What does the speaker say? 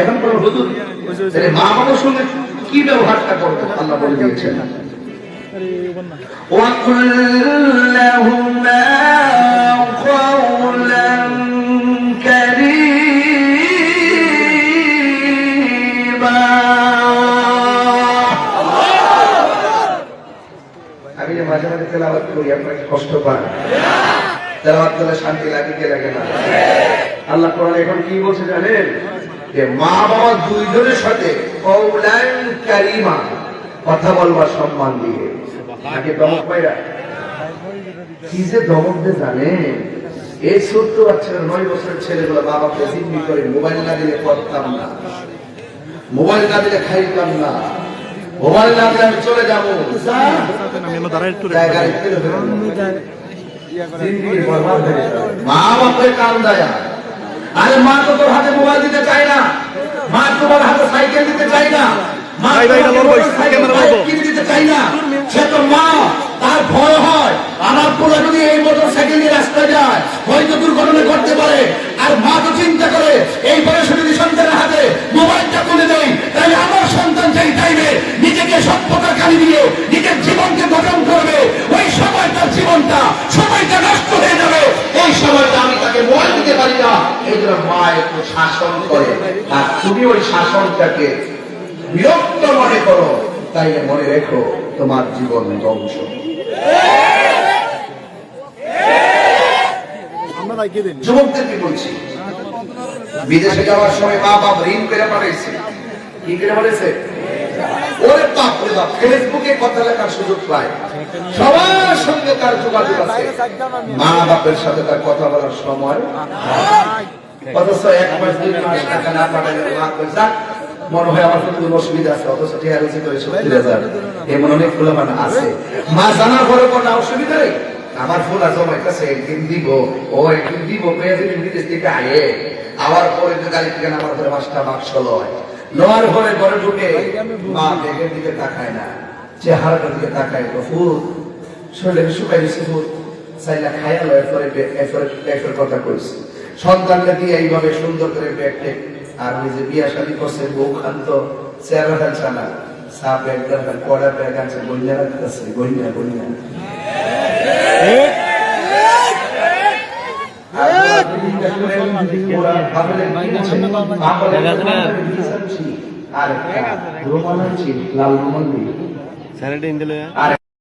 এখন কোনো হুজুর তাহলে মা বাবার সঙ্গে কি ব্যবহারটা করবে আল্লাহ বলে দিয়েছেন وقل لهما قولا كريما আমি যে মাঝে মাঝে তেলাবাদ করি আপনার কি কষ্ট পান তেলাবাদ করলে শান্তি লাগে কে লাগে না আল্লাহ কোরআন এখন কি বলছে জানেন যে মা বাবা দুইজনের সাথে কারিমা কথা বলবার সম্মান দিয়ে। আগে দমক পাইরা কি যে দমক দিয়ে জানে? এই ছোট্ট বাচ্চারা নয় বছরের ছেলেগুলো বাবাকে জিম্মি করে মোবাইল না দিলে পড়তাম না। মোবাইল না দিলে খাইতাম না। মোবাইল না আমি চলে যা। যাবে। মা বাপের কান দেয়া আরে মা তো তোর হাতে মোবাইল দিতে চায় না তোমার হাতে সাইকেল দিতে চাই না। ভাই, ভাই। কিনে দিতে চাই না। সে তো মা তার ভয় হয়। আমার পোলা যদি এই মোটর সাইকেল নিয়ে রাস্তায় যায় হয়তো শাসন করে আর তুমি ওই শাসনটাকে বিরক্ত মনে করো তাই মনে রেখো তোমার জীবন ধ্বংস। যুবকদেরকে বলছি? বিদেশে যাওয়ার সময় মা বাপ ঋণ করে পাঠাইছে। কি করে পাঠাইছে? ওরে বাপ রে বাপ ফেসবুকে কথা লেখার সুযোগ পায়। সবার সঙ্গে তার যোগাযোগ আছে। মা বাপের সাথে তার কথা বলার সময় অথচ না পাঠালে মা কই, মনে আমার পরে আমার তো গাড়ি থেকে নামার পরে পাঁচটা বাক্স লয়। লওয়ার পরে ঘরে ঢুকে মা বেগের দিকে তাকায় না চেহারাটার দিকে তাকায় ফুল শরীরে শুকাই দিছে ফুল খায়া লয় কথা কইছে। সন্তানকে দিয়ে এইভাবে সুন্দর করে ব্যাগ আর ওই যে বিয়া শাদী করছে বউ খান্ত চেহারা না ব্যাগ কড়া ব্যাগ আছে রাখতেছে আর লাল স্যানিটাইন আর